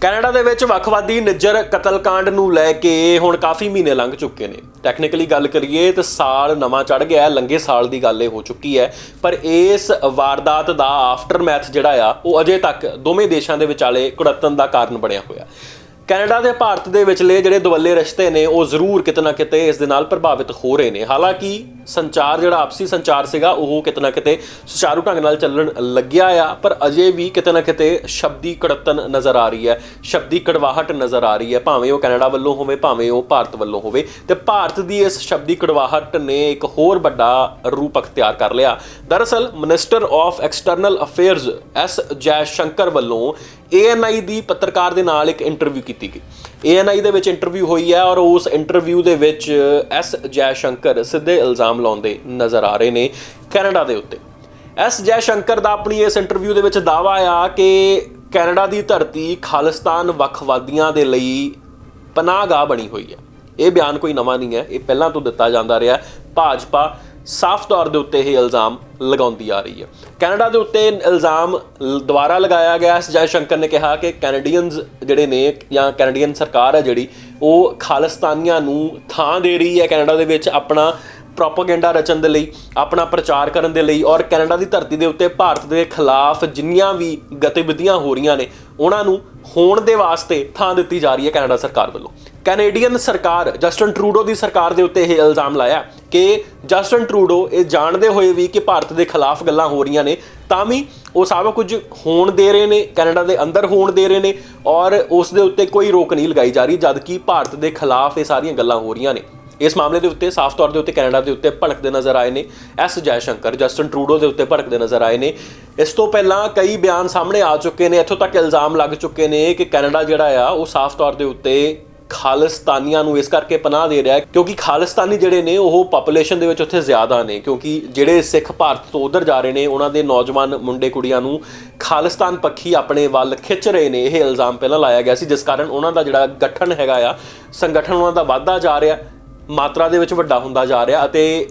Canada ਦੇ ਵਿੱਚ ਵੱਖਵਾਦੀ ਨਿੱਜਰ ਕਤਲकांड ਨੂੰ ਲੈ ਕੇ ਹੁਣ ਕਾਫੀ ਮਹੀਨੇ ਲੰਘ ਚੁੱਕੇ ਨੇ। ਟੈਕਨੀਕਲੀ ਗੱਲ ਕਰੀਏ ਤਾਂ ਸਾਲ ਨਵਾਂ ਚੜ ਗਿਆ ਹੈ ਲੰਗੇ ਸਾਲ ਦੀ ਗੱਲ ਇਹ ਹੋ ਚੁੱਕੀ ਹੈ। ਪਰ ਇਸ ਵਾਰਦਾਤ ਦਾ ਆਫਟਰਮੈਥ ਜਿਹੜਾ ਆ, ਉਹ ਅਜੇ ਤੱਕ ਦੋਵੇਂ ਦੇਸ਼ਾਂ ਦੇ ਵਿਚਾਲੇ ਕੁੜੱਤਨ ਦਾ ਕਾਰਨ ਬਣਿਆ ਹੋਇਆ। ਕੈਨੇਡਾ ਤੇ ਭਾਰਤ ਦੇ ਵਿਚਲੇ ਜਿਹੜੇ ਦੁਵੱਲੇ ਰਿਸ਼ਤੇ ਨੇ, ਉਹ ਜ਼ਰੂਰ ਕਿਤੇ ਨਾ ਕਿਤੇ ਇਸ ਦੇ ਨਾਲ ਪ੍ਰਭਾਵਿਤ ਹੋ ਰਹੇ ਨੇ। ਹਾਲਾਂਕਿ ਸੰਚਾਰ, ਜਿਹੜਾ ਆਪਸੀ ਸੰਚਾਰ ਸੀਗਾ, ਉਹ ਕਿਤੇ ਨਾ ਕਿਤੇ ਸੁਚਾਰੂ ਢੰਗ ਨਾਲ ਚੱਲਣ ਲੱਗਿਆ ਆ, ਪਰ ਅਜੇ ਵੀ ਕਿਤੇ ਨਾ ਕਿਤੇ ਸ਼ਬਦੀ ਕੜਤਨ ਨਜ਼ਰ ਆ ਰਹੀ ਹੈ। ਸ਼ਬਦੀ ਕੜਵਾਹਟ ਨਜ਼ਰ ਆ ਰਹੀ ਹੈ, ਭਾਵੇਂ ਉਹ ਕੈਨੇਡਾ ਵੱਲੋਂ ਹੋਵੇ, ਭਾਵੇਂ ਉਹ ਭਾਰਤ ਵੱਲੋਂ ਹੋਵੇ। ਤੇ ਭਾਰਤ ਦੀ ਇਸ ਸ਼ਬਦੀ ਕੜਵਾਹਟ ਨੇ ਇੱਕ ਹੋਰ ਵੱਡਾ ਰੂਪ ਅਖਤਿਆਰ ਕਰ ਲਿਆ। ਦਰਅਸਲ minister of external affairs S Jaishankar ਵੱਲੋਂ ANI ਦੀ ਪੱਤਰਕਾਰ ਦੇ ਨਾਲ ਇੱਕ ਇੰਟਰਵਿਊ ਕੀਤੀ ਗਈ। ANI ਦੇ ਵਿੱਚ ਇੰਟਰਵਿਊ ਹੋਈ ਹੈ ਔਰ ਉਸ ਇੰਟਰਵਿਊ ਦੇ ਵਿੱਚ ਐਸ ਜੈ ਸ਼ੰਕਰ ਸਿੱਧੇ ਇਲਜ਼ਾਮ ਲਾਉਂਦੇ ਨਜ਼ਰ ਆ ਰਹੇ ਨੇ ਕੈਨੇਡਾ ਦੇ ਉੱਤੇ। ਐਸ ਜੈ ਸ਼ੰਕਰ ਦਾ ਆਪਣੀ ਇਸ ਇੰਟਰਵਿਊ ਦੇ ਵਿੱਚ ਦਾਵਾ ਆ ਕਿ ਕੈਨੇਡਾ ਦੀ ਧਰਤੀ ਖਾਲਿਸਤਾਨ ਵੱਖਵਾਦੀਆਂ ਦੇ ਲਈ ਪਨਾਹਗਾਹ ਬਣੀ ਹੋਈ ਹੈ। ਇਹ ਬਿਆਨ ਕੋਈ ਨਵਾਂ ਨਹੀਂ ਹੈ। ਇਹ ਪਹਿਲਾਂ ਤੋਂ ਦਿੱਤਾ ਜਾਂਦਾ ਰਿਹਾ। ਭਾਜਪਾ ਸਾਫ਼ ਤੌਰ ਦੇ ਉੱਤੇ ਇਹ ਇਲਜ਼ਾਮ ਲਗਾਉਂਦੀ ਆ ਰਹੀ ਹੈ। ਕੈਨੇਡਾ ਦੇ ਉੱਤੇ ਇਲਜ਼ਾਮ ਲ- ਦੁਬਾਰਾ ਲਗਾਇਆ ਗਿਆ ਹੈ। ਜੈ ਸ਼ੰਕਰ ਨੇ ਕਿਹਾ ਕਿ ਕੈਨੇਡੀਅਨਸ ਜਿਹੜੇ ਨੇ ਜਾਂ ਕੈਨੇਡੀਅਨ ਸਰਕਾਰ ਹੈ ਜਿਹੜੀ, ਉਹ ਖਾਲਿਸਤਾਨੀਆਂ ਨੂੰ ਥਾਂ ਦੇ ਰਹੀ ਹੈ ਕੈਨੇਡਾ ਦੇ ਵਿੱਚ ਆਪਣਾ ਪ੍ਰੋਪਾਗੈਂਡਾ ਰਚਣ ਦੇ ਲਈ, ਆਪਣਾ ਪ੍ਰਚਾਰ ਕਰਨ ਦੇ ਲਈ ਔਰ ਕੈਨੇਡਾ ਦੀ ਧਰਤੀ ਦੇ ਉੱਤੇ ਭਾਰਤ ਦੇ ਖਿਲਾਫ ਜਿੰਨੀਆਂ ਵੀ ਗਤੀਵਿਧੀਆਂ ਹੋ ਰਹੀਆਂ ਨੇ, ਉਹਨਾਂ ਨੂੰ ਹੋਣ ਦੇ ਵਾਸਤੇ ਥਾਂ ਦਿੱਤੀ ਜਾ ਰਹੀ ਹੈ ਕੈਨੇਡਾ ਸਰਕਾਰ ਵੱਲੋਂ। ਕੈਨੇਡੀਅਨ ਸਰਕਾਰ ਜਸਟਨ ਟਰੂਡੋ ਦੀ ਸਰਕਾਰ ਦੇ ਉੱਤੇ ਇਹ ਇਲਜ਼ਾਮ ਲਾਇਆ ਕਿ ਜਸਟਨ ਟਰੂਡੋ ਇਹ ਜਾਣਦੇ ਹੋਏ ਵੀ ਕਿ ਭਾਰਤ ਦੇ ਖਿਲਾਫ ਗੱਲਾਂ ਹੋ ਰਹੀਆਂ ਨੇ, ਤਾਂ ਵੀ ਉਹ ਸਭ ਕੁਝ ਹੋਣ ਦੇ ਰਹੇ ਨੇ, ਕੈਨੇਡਾ ਦੇ ਅੰਦਰ ਹੋਣ ਦੇ ਰਹੇ ਨੇ ਔਰ ਉਸ ਦੇ ਉੱਤੇ ਕੋਈ ਰੋਕ ਨਹੀਂ ਲਗਾਈ ਜਾ ਰਹੀ, ਜਦਕਿ ਭਾਰਤ ਦੇ ਖਿਲਾਫ ਇਹ ਸਾਰੀਆਂ ਗੱਲਾਂ ਹੋ ਰਹੀਆਂ ਨੇ। ਇਸ ਮਾਮਲੇ ਦੇ ਉੱਤੇ ਸਾਫ਼ ਤੌਰ ਦੇ ਉੱਤੇ ਕੈਨੇਡਾ ਦੇ ਉੱਤੇ ਭੜਕਦੇ ਨਜ਼ਰ ਆਏ ਨੇ, S Jai Shankar Justin Trudeau ਦੇ ਉੱਤੇ ਭੜਕਦੇ ਨਜ਼ਰ ਆਏ ਨੇ। ਇਸ ਤੋਂ ਪਹਿਲਾਂ ਕਈ ਬਿਆਨ ਸਾਹਮਣੇ ਆ ਚੁੱਕੇ ਨੇ, ਇੱਥੋਂ ਤੱਕ ਇਲਜ਼ਾਮ ਲੱਗ ਚੁੱਕੇ ਨੇ ਕਿ ਕੈਨੇਡਾ ਜਿਹੜਾ ਆ, ਉਹ ਸਾਫ਼ ਤੌਰ ਦੇ ਉੱਤੇ ਖਾਲਿਸਤਾਨੀਆਂ ਨੂੰ ਇਸ ਕਰਕੇ ਪਨਾਹ ਦੇ ਰਿਹਾ ਕਿਉਂਕਿ ਖਾਲਿਸਤਾਨੀ ਜਿਹੜੇ ਨੇ, ਉਹ ਪੋਪੂਲੇਸ਼ਨ ਦੇ ਵਿੱਚ ਉੱਥੇ ਜ਼ਿਆਦਾ ਨੇ ਕਿਉਂਕਿ ਜਿਹੜੇ ਸਿੱਖ ਭਾਰਤ ਤੋਂ ਉਧਰ ਜਾ ਰਹੇ ਨੇ, ਉਹਨਾਂ ਦੇ ਨੌਜਵਾਨ ਮੁੰਡੇ ਕੁੜੀਆਂ ਨੂੰ ਖਾਲਿਸਤਾਨ ਪੱਖੀ ਆਪਣੇ ਵੱਲ ਖਿੱਚ ਰਹੇ ਨੇ, ਇਹ ਇਲਜ਼ਾਮ ਪਹਿਲਾਂ ਲਾਇਆ ਗਿਆ ਸੀ, ਜਿਸ ਕਾਰਨ ਉਹਨਾਂ ਦਾ ਜਿਹੜਾ ਗਠਨ ਹੈਗਾ ਆ, ਸੰਗਠਨ ਉਹਨਾਂ ਦਾ ਵੱਧਦਾ ਜਾ ਰਿਹਾ, ਮਾਤਰਾ ਦੇ ਵਿੱਚ ਵੱਡਾ ਹੁੰਦਾ ਜਾ ਰਿਹਾ ਅਤੇ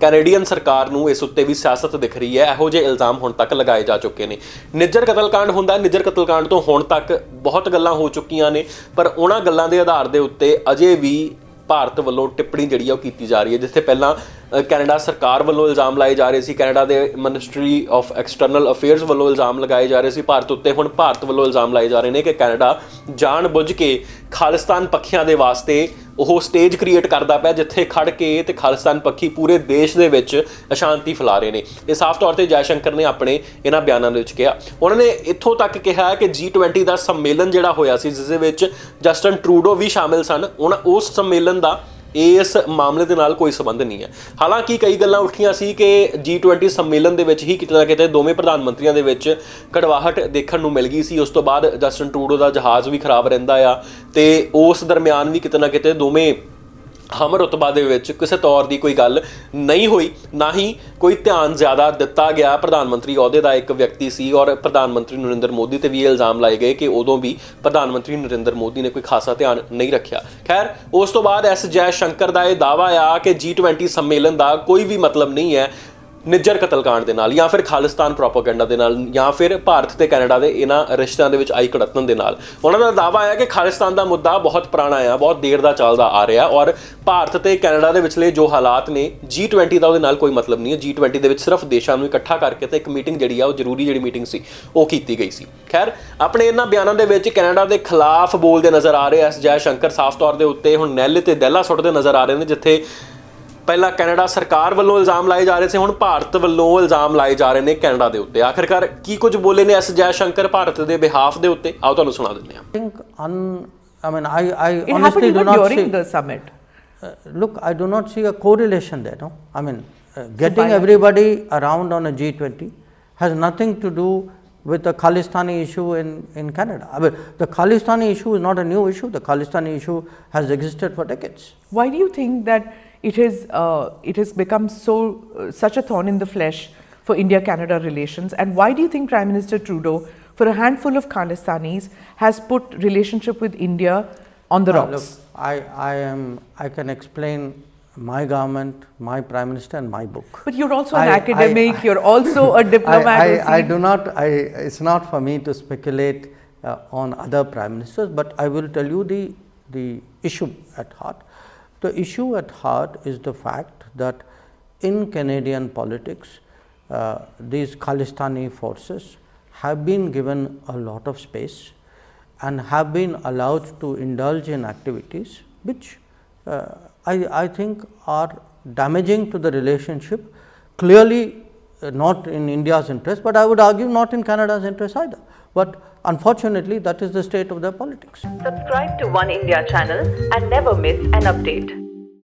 ਕੈਨੇਡੀਅਨ ਸਰਕਾਰ ਨੂੰ ਇਸ ਉੱਤੇ ਵੀ ਸਿਆਸਤ ਦਿਖ ਰਹੀ ਹੈ। ਇਹੋ ਜਿਹੇ ਇਲਜ਼ਾਮ ਹੁਣ ਤੱਕ ਲਗਾਏ ਜਾ ਚੁੱਕੇ ਨੇ। ਨਿੱਜਰ ਕਤਲਕਾਂਡ ਹੁੰਦਾ ਨਿੱਜਰ ਕਤਲਕਾਂਡ ਤੋਂ ਹੁਣ ਤੱਕ ਬਹੁਤ ਗੱਲਾਂ ਹੋ ਚੁੱਕੀਆਂ ਨੇ, ਪਰ ਉਹਨਾਂ ਗੱਲਾਂ ਦੇ ਆਧਾਰ ਦੇ ਉੱਤੇ ਅਜੇ ਵੀ ਭਾਰਤ ਵੱਲੋਂ ਟਿੱਪਣੀ ਜਿਹੜੀ ਆ ਉਹ ਕੀਤੀ ਜਾ ਰਹੀ ਹੈ, ਜਿੱਥੇ ਪਹਿਲਾਂ ਕੈਨੇਡਾ ਸਰਕਾਰ ਵੱਲੋਂ ਇਲਜ਼ਾਮ ਲਾਏ ਜਾ ਰਹੇ ਸੀ। ਕੈਨੇਡਾ ਦੇ ਮਿਨਿਸਟਰੀ ਆਫ ਐਕਸਟਰਨਲ ਅਫੇਅਰਸ ਵੱਲੋਂ ਇਲਜ਼ਾਮ ਲਗਾਏ ਜਾ ਰਹੇ ਸੀ। ਭਾਰਤ ਉੱਤੇ ਹੁਣ ਭਾਰਤ ਵੱਲੋਂ ਇਲਜ਼ਾਮ ਲਾਏ ਜਾ ਰਹੇ ਨੇ ਕਿ ਕੈਨੇਡਾ ਜਾਣ ਬੁੱਝ ਕੇ ਖਾਲਿਸਤਾਨ ਪੱਖੀਆਂ ਦੇ ਵਾਸਤੇ ਉਹ ਸਟੇਜ ਕ੍ਰੀਏਟ ਕਰਦਾ ਪਿਆ ਜਿੱਥੇ ਖੜ ਕੇ ਤੇ ਖਾਲਿਸਤਾਨ ਪੱਖੀ ਪੂਰੇ ਦੇਸ਼ ਦੇ ਵਿੱਚ ਅਸ਼ਾਂਤੀ ਫੈਲਾ ਰਹੇ ਨੇ। ਇਹ ਸਾਫ਼ ਤੌਰ ਤੇ ਜੈਸ਼ੰਕਰ ਨੇ ਆਪਣੇ ਇਹਨਾਂ ਬਿਆਨਾਂ ਦੇ ਵਿੱਚ ਕਿਹਾ। ਉਹਨਾਂ ਨੇ ਇੱਥੋਂ ਤੱਕ ਕਿਹਾ ਕਿ G20 ਦਾ ਸੰਮੇਲਨ ਜਿਹੜਾ ਹੋਇਆ ਸੀ, ਜਿਸ ਦੇ ਵਿੱਚ ਜਸਟਨ ਟਰੂਡੋ ਵੀ ਸ਼ਾਮਿਲ ਸਨ, ਉਹਨਾਂ ਉਸ ਸੰਮੇਲਨ ਦਾ ਇਸ ਮਾਮਲੇ ਦੇ ਨਾਲ ਕੋਈ ਸੰਬੰਧ ਨਹੀਂ ਹੈ। ਹਾਲਾਂਕਿ ਕਈ ਗੱਲਾਂ ਉੱਠੀਆਂ ਸੀ ਕਿ G20 ਸੰਮੇਲਨ ਦੇ ਵਿੱਚ ਹੀ ਕਿਤੇ ਨਾ ਕਿਤੇ ਦੋਵੇਂ ਪ੍ਰਧਾਨ ਮੰਤਰੀਆਂ ਦੇ ਵਿੱਚ ਕੜਵਾਹਟ ਦੇਖਣ ਨੂੰ ਮਿਲ ਗਈ ਸੀ। ਉਸ ਤੋਂ ਬਾਅਦ ਜਸਟਨ ਟਰੂਡੋ ਦਾ ਜਹਾਜ਼ ਵੀ ਖਰਾਬ ਰਹਿੰਦਾ ਆ ਤੇ ਉਸ ਦਰਮਿਆਨ ਵੀ ਕਿਤੇ ਨਾ ਕਿਤੇ ਦੋਵੇਂ ਹਮ ਰੁਤਬਾ ਦੇ ਵਿੱਚ ਕਿਸੇ ਤੌਰ ਦੀ ਕੋਈ ਗੱਲ ਨਹੀਂ ਹੋਈ, ਨਾ ਹੀ ਕੋਈ ਧਿਆਨ ਜ਼ਿਆਦਾ ਦਿੱਤਾ ਗਿਆ। ਪ੍ਰਧਾਨ ਮੰਤਰੀ ਅਹੁਦੇ ਦਾ ਇੱਕ ਵਿਅਕਤੀ ਸੀ ਔਰ ਪ੍ਰਧਾਨ ਮੰਤਰੀ ਨਰਿੰਦਰ ਮੋਦੀ ਤੇ ਵੀ ਇਹ ਇਲਜ਼ਾਮ ਲਾਏ ਗਏ ਕਿ ਉਦੋਂ ਵੀ ਪ੍ਰਧਾਨ ਮੰਤਰੀ ਨਰਿੰਦਰ ਮੋਦੀ ਨੇ ਕੋਈ ਖਾਸਾ ਧਿਆਨ ਨਹੀਂ ਰੱਖਿਆ। ਖੈਰ, ਉਸ ਤੋਂ ਬਾਅਦ ਐਸ ਜੈ ਸ਼ੰਕਰ ਦਾ ਇਹ ਦਾਵਾ ਆ ਕਿ G20 ਸੰਮੇਲਨ ਦਾ ਕੋਈ ਵੀ ਮਤਲਬ ਨਹੀਂ ਹੈ। ਨਿੱਜਰ ਕਤਲकांड ਦੇ ਨਾਲ ਜਾਂ ਫਿਰ ਖਾਲਿਸਤਾਨ ਪ੍ਰੋਪਾਗੈਂਡਾ ਦੇ ਨਾਲ ਜਾਂ ਫਿਰ ਭਾਰਤ ਤੇ ਕੈਨੇਡਾ ਦੇ ਇਹਨਾਂ ਰਿਸ਼ਤਿਆਂ ਦੇ ਵਿੱਚ ਆਈ ਕੜਤਨ ਦੇ ਨਾਲ। ਉਹਨਾਂ ਦਾ ਦਾਵਾ ਹੈ ਕਿ ਖਾਲਿਸਤਾਨ ਦਾ ਮੁੱਦਾ ਬਹੁਤ ਪੁਰਾਣਾ ਹੈ ਬਹੁਤ ਦੇਰ ਦਾ ਚੱਲਦਾ ਆ ਰਿਹਾ ਔਰ ਭਾਰਤ ਤੇ ਕੈਨੇਡਾ ਦੇ ਵਿਚਲੇ ਜੋ ਹਾਲਾਤ ਨੇ G20 ਦਾ ਉਹਦੇ ਨਾਲ ਕੋਈ ਮਤਲਬ ਨਹੀਂ ਹੈ। G20 ਦੇ ਵਿੱਚ ਸਿਰਫ ਦੇਸ਼ਾਂ ਨੂੰ ਇਕੱਠਾ ਕਰਕੇ ਤੇ ਇੱਕ ਮੀਟਿੰਗ ਜਿਹੜੀ ਆ, ਉਹ ਜ਼ਰੂਰੀ ਜਿਹੜੀ ਮੀਟਿੰਗ ਸੀ, ਉਹ ਕੀਤੀ ਗਈ ਸੀ। ਖੈਰ, ਆਪਣੇ ਇਹਨਾਂ ਬਿਆਨਾਂ ਦੇ ਵਿੱਚ ਕੈਨੇਡਾ ਦੇ ਖਿਲਾਫ ਬੋਲਦੇ ਨਜ਼ਰ ਆ ਰਹੇ ਐਸ ਜੈ ਸ਼ੰਕਰ। ਸਾਫ਼ ਤੌਰ ਦੇ ਉੱਤੇ ਹੁਣ ਨੈਲ ਤੇ ਦਹਿਲਾ ਸੁੱਟਦੇ ਨਜ਼ਰ ਆ ਰਹੇ ਨੇ, ਜਿੱਥੇ ਪਹਿਲਾਂ ਕੈਨੇਡਾ ਸਰਕਾਰ ਵੱਲੋਂ ਇਲਜ਼ਾਮ ਲਾਏ ਜਾ ਰਹੇ ਸੀ ਹੁਣ ਭਾਰਤ ਵੱਲੋਂ ਇਲਜ਼ਾਮ ਲਾਏ ਜਾ ਰਹੇ ਨੇ ਕੈਨੇਡਾ ਦੇ ਉੱਤੇ ਆਖਿਰਕਾਰ ਕੀ ਕੁਝ ਬੋਲੇ ਨੇ ਐਸ ਜੈ ਸ਼ੰਕਰ ਭਾਰਤ ਦੇ ਬਿਹਾਫ ਦੇ ਉੱਤੇ ਆਓ ਤੁਹਾਨੂੰ ਸੁਣਾ ਦਿੰਦੇ ਹਾਂ think un, I mean, I, I It happened honestly do even not during see. the summit. Uh, look, I do not see a correlation there. No, I mean, uh, getting everybody around on a G20 has nothing to do with the Khalistani issue in, in Canada. I mean, the Khalistani issue is not a new issue. The Khalistani issue has existed for decades. Why do you think that it is uh, it has become so uh, such a thorn in the flesh for India-Canada relations? And why do you think Prime Minister Trudeau, for a handful of Khalistanis, has put relationship with India on the Uh, rocks? look, I, I am. I can explain my government, my prime minister, and my book. But you're also an I- I- academic. you're also a diplomat. I, I, I do not. I, it's not for me to speculate uh, on other prime ministers, but I will tell you the, the issue at heart. The issue at heart is the fact that in Canadian politics, uh, these Khalistani forces have been given a lot of space and have been allowed to indulge in activities which uh, I, I think are damaging to the relationship, clearly Uh, not in India's interest, but I would argue not in Canada's interest either. But unfortunately, that is the state of their politics. Subscribe to One India channel and never miss an update.